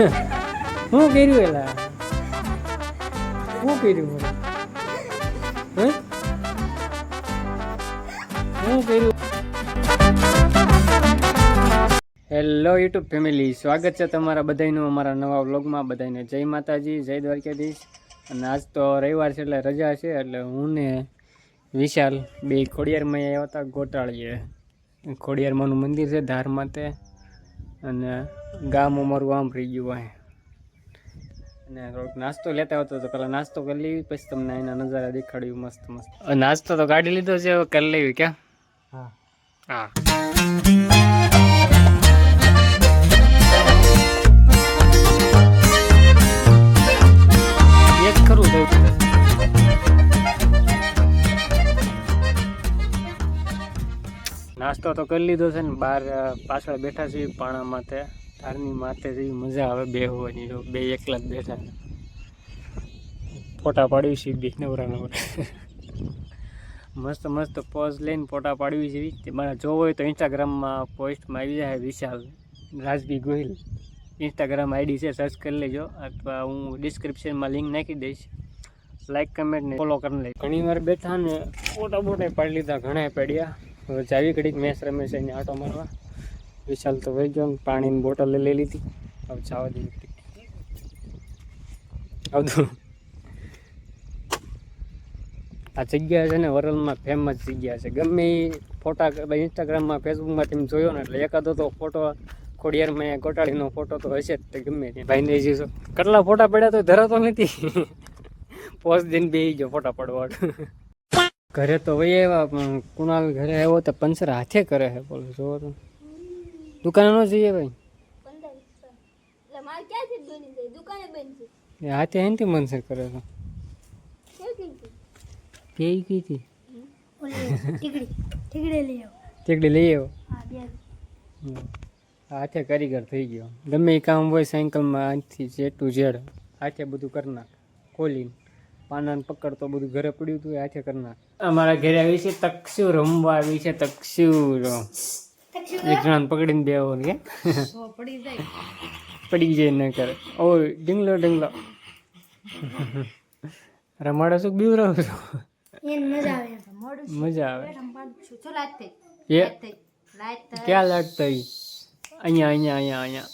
શું કર્યું એલા? શું કર્યું હું? કર્યું? હેલો યુટ્યુબ ફેમિલી સ્વાગત છે તમારા બધાનું અમારા નવા વ્લોગમાં. બધાને જય માતાજી, જય દ્વારકાધીશ. અને આજ તો રવિવાર છે એટલે રજા છે, એટલે હું ને વિશાલ બે ખોડિયારમાં આવ્યા હતા ગોટાળીએ. ખોડિયારમાંનું મંદિર છે ધાર માતે અને ગામ અમારું આમ રહી ગયું હોય. અને થોડોક નાસ્તો લેતા આવતો તો પેલા નાસ્તો કરી લેવી પછી તમને એના નજારા દેખાડ્યું મસ્ત મસ્ત. નાસ્તો તો કાઢી લીધો છે હવે કરી લેવી ક્યાં? હા. હા. નાસ્તો તો કરી લીધો છે ને બહાર પાછળ બેઠા છીએ પાણા માથે, ધારની માથે જેવી મજા આવે બે હોવાની જો બે એકલા જ બેઠા ફોટા પાડવી છે બે નવરા નવરા મસ્ત મસ્ત પોઝ લઈને ફોટા પાડવી છે. તે મારે જોવો હોય તો ઇન્સ્ટાગ્રામમાં પોસ્ટમાં આવી જાય વિશાલ રાજબી ગોહિલ. ઇન્સ્ટાગ્રામ આઈડી છે સર્ચ કરી લેજો. અથવા હું ડિસ્ક્રિપ્શનમાં લિંક નાખી દઈશ. લાઈક કમેન્ટ ને ફોલો કરી લઈ ઘણી વાર બેઠા ને ફોટા બોટા પાડી લીધા, ઘણા પડ્યા. હવે જાવી ઘડીક મેચ રમે છે અહીંયા આટો મારવા. વિશાલ તો વહી ગયો પાણીની બોટલ લઈ લીધી. હવે જવા દઈએ આવતું આ જગ્યા છે ને વરલમાં ફેમસ જગ્યા છે. ગમે એ ફોટા ઇન્સ્ટાગ્રામમાં ફેસબુકમાં તમે જોયો ને એટલે એકાદો તો ફોટો ખોડિયારમાં ગોટાળીનો ફોટો તો હશે જ તે ગમે તે ભાઈને જઈશો કેટલા ફોટા પડ્યા તો ધરાતો નથી. પોસ્ટ દિન બે ગયો ફોટા પડવા. ઘરે તો વહી આવ્યા પણ કુણાલ ઘરે આવ્યો તો પંચર હાથે કરે છે બોલો જોવો તો. દુકાને ન જઈએ ભાઈ? હાથે હે ને મનસર કરે તો કેવી કઈ હતી ટીકડી લઈ આવ્યો. હાથે કારીગર થઈ ગયો. ગમે એ કામ હોય સાયકલમાં આજથી જે ટુ ઝેડ હાથે બધું કરી નાખ. ખોલીને. પાનાને પકડતો બધું ઘરે પડ્યું હતું એ હાથે કરી નાખ. અમારા ઘરે આવી છે તક્ષુ રમવા આવી છે તક્ષુ. એક જણાને પકડીને બે કે. પડી જાય. પડી ન કરે. ઓ ડીંગલો ડીંગલો રમાડો શું બીવ રહો છો? મજા આવે મોડું મજા આવે. એ ક્યાં લાગતા અહીંયા અહીંયા અહીંયા અહીંયા.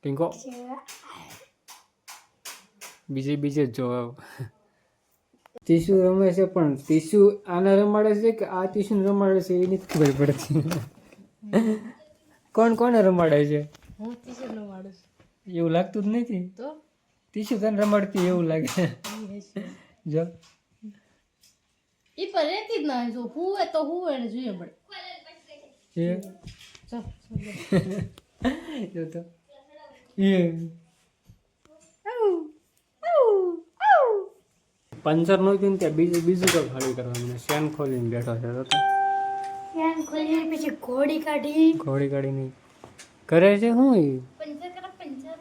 ટીંકો બીજે બીજે જ જોવા ટીસુ રમે છે પણ ટીસુ આને રમાડે છે કે આ ટીસુ રમાડે છે એ નથી ખબર પડતી કોણ કોને રમાડે છે? હું ટીચર નો માડું એવું લાગતું જ નથી? તો? ટીસુ તને રમાડતી એવું લાગે? જો. ઈ પર રહેતી જ ના જો હુવે તો હુવે ને જોઈએ પડે. જો તો. એ. પંચર નહોતું ને ત્યાં બીજું બીજું તો ખાલી કરવાનું શેન ખોલીને બેઠો છે. તો શેન ખોલીને પછી ઘોડી કાઢી. ઘોડી કાઢીને કરે છે શું એ? પંચર કરે પંચર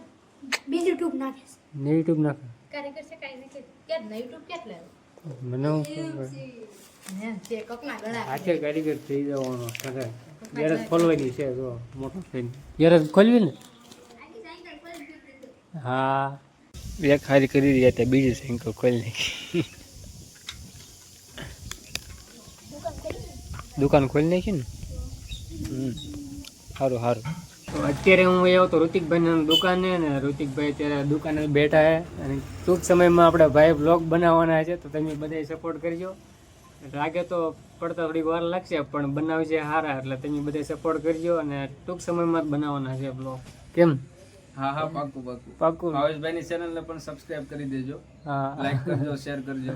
બીજું ટ્યુબ નાખે છે. ને યુટ્યુબ નાખે? કારીગર છે કાઈ નથી. ક્યાં ના ક્યાં મને હું ખબર. કારીગર થઈ જવાનો યાર ખોલવાની છે જો મોટો થઈને. ગેરેજ ખોલવી ને? હા. એક હારી કરી રહ્યા ત્યાં બીજી સાયકલ ખોલી નાખી. દુકાન ખોલી નાખી ને? સારું સારું અત્યારે હું આવ્યો તો ઋતિકભાઈની દુકાને ને ઋતિકભાઈ અત્યારે દુકાને બેઠા છે. અને ટૂંક સમયમાં આપણે ભાઈ બ્લોગ બનાવવાના છે, તો તમે બધા સપોર્ટ કરજો. લાગે તો પડતા થોડીક વાર લાગશે, પણ બનાવજે સારા એટલે તમે બધા સપોર્ટ કરજો અને ટૂંક સમયમાં જ બનાવવાના છે બ્લોગ કેમ? હા હા પાકું પાકું. પાકું. ચેનલ પણ સબસ્ક્રાઇબ કરી દેજો. હા. લાઈક કરજો શેર કરજો.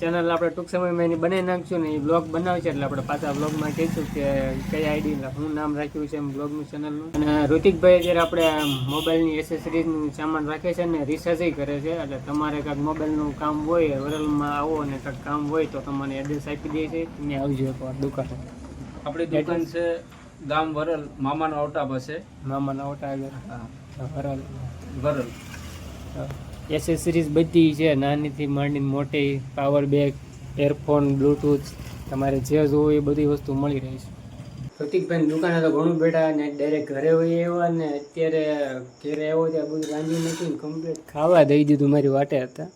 ચેનલ આપણે ટૂંક સમયમાં એની બનાવી નાખશું ને એ બ્લોગ બનાવશે એટલે આપણે પાછા બ્લોગમાં કહીશું કે કઈ આઈડી હું નામ રાખ્યું છે એમ બ્લોગનું ચેનલનું અને ઋતિકભાઈ અત્યારે આપણે મોબાઈલની એસેસરીઝનું સામાન રાખે છે ને રિસર્ચ કરે છે. એટલે તમારે કાંઈક મોબાઈલનું કામ હોય વરલમાં આવો અને કાંઈક કામ હોય તો તમને એડ્રેસ આપી દે છે. ને આવજો એકવાર દુકાને. આપણી દુકાન છે ગામ વરલ મામાનો આવટા પાસે મામાના ઓટા આગળ. વરલ. વરલ. એસેસરીઝ બધી છે નાનીથી માંડીને મોટી પાવર બેગ એરફોન બ્લૂટૂથ તમારે જે જોવું એ બધી વસ્તુ મળી રહે છે. પ્રતિકભાઈ દુકાને તો ઘણું બેઠા અને ડાયરેક્ટ ઘરે વહી આવ્યા ને અત્યારે ઘરે આવ્યો ત્યાં બધું રાંધી નથી કમ્પ્લીટ ખાવા દઈ દીધું મારી વાટે હતા.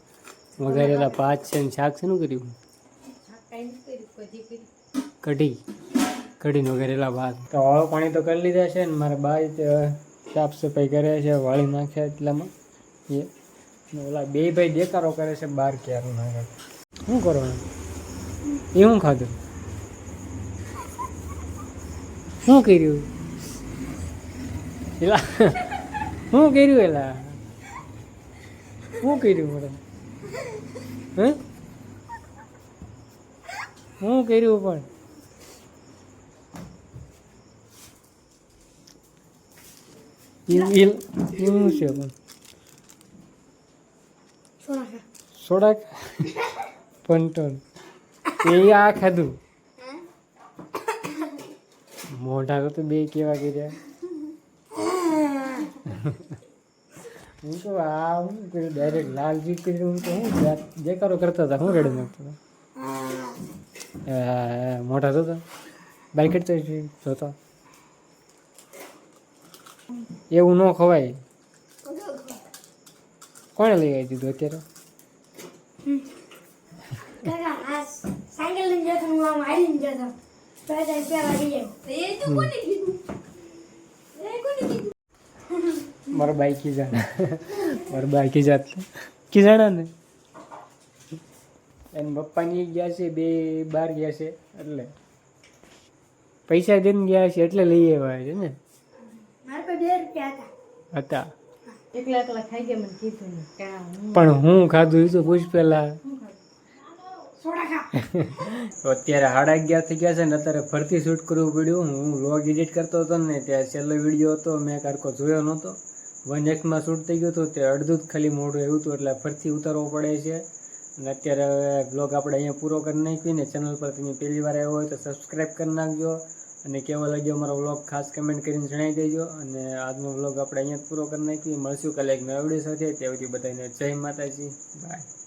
વઘારેલા ભાત છે ને શાક છે શું કર્યું. કઢી. કઢીને વઘારેલા ભાત. તો વાળો પાણી તો કરી લીધા છે ને મારા બાઈ સાફ સફાઈ કરે છે, વાળી નાખ્યા એટલામાં. એ ઓલા બે ભાઈ દેકારો કરે છે બાર ક્યારું નાખે શું કરવાનું? એ શું ખાધું? શું કર્યું? એલા, શું કર્યું એલા? શું કર્યું પણ હે? શું કર્યું પણ? ઈ શું છે પણ સોડા પંટન એ આ ખાધું. મોઢા તો બે કેવા કર્યા. હું તો આ હું કર્યું ડાયરેક્ટ લાલ જીત કર્યું હું તો હું દેકારો કરતા હતા હું રડી નાખતો હતો આ, મોઢા જોતા બાઈક તો જોતા. એવું ન ખવાય. કોણે લઈ આવી દીધું અત્યારે? મારા બાઈ ખીજાણા. મારા બાઈ ખીજાત ખીજાણા. ને એન પપ્પાની ગયા છે બે બાર ગયા છે એટલે. પૈસા દઈને ગયા છે એટલે લઈ આવ્યા છે ને? બે રૂપિયા હતા. હતા. એકલા એકલા ખાઈ ગયા મને કીધું ને કા હું પણ હું ખાધું એ તો પૂછ પેલા. સોડા ખા. તો અત્યારે સાડા અગિયાર થઈ ગયા છે ને અત્યારે ફરતી શૂટ કરવું પડ્યું. હું વ્લોગ એડિટ કરતો હતો ને ત્યાં છેલ્લો વીડિયો હતો મેં કારકો જોયો નહોતો. વન એક્સમાં શૂટ થઈ ગયું હતું તે અડધું જ ખાલી મોઢું એવું હતું એટલે ફરતી ઉતારવો પડે છે. અને અત્યારે બ્લોગ આપણે અહીંયા પૂરો કરી નાખ્યો ને ચેનલ પર તમે પહેલી વાર આવ્યો હોય તો સબસ્ક્રાઈબ કરી નાખજો. અને કેવો લાગ્યો અમારો વ્લોગ ખાસ કમેન્ટ કરીને જણાવી દેજો. અને આજનો વ્લોગ આપણે અહીંયા પૂરો કરી નાખીએ. મળશું કાલે એક નવા વીડિયો સાથે. ત્યાં બધાને જય માતાજી. બાય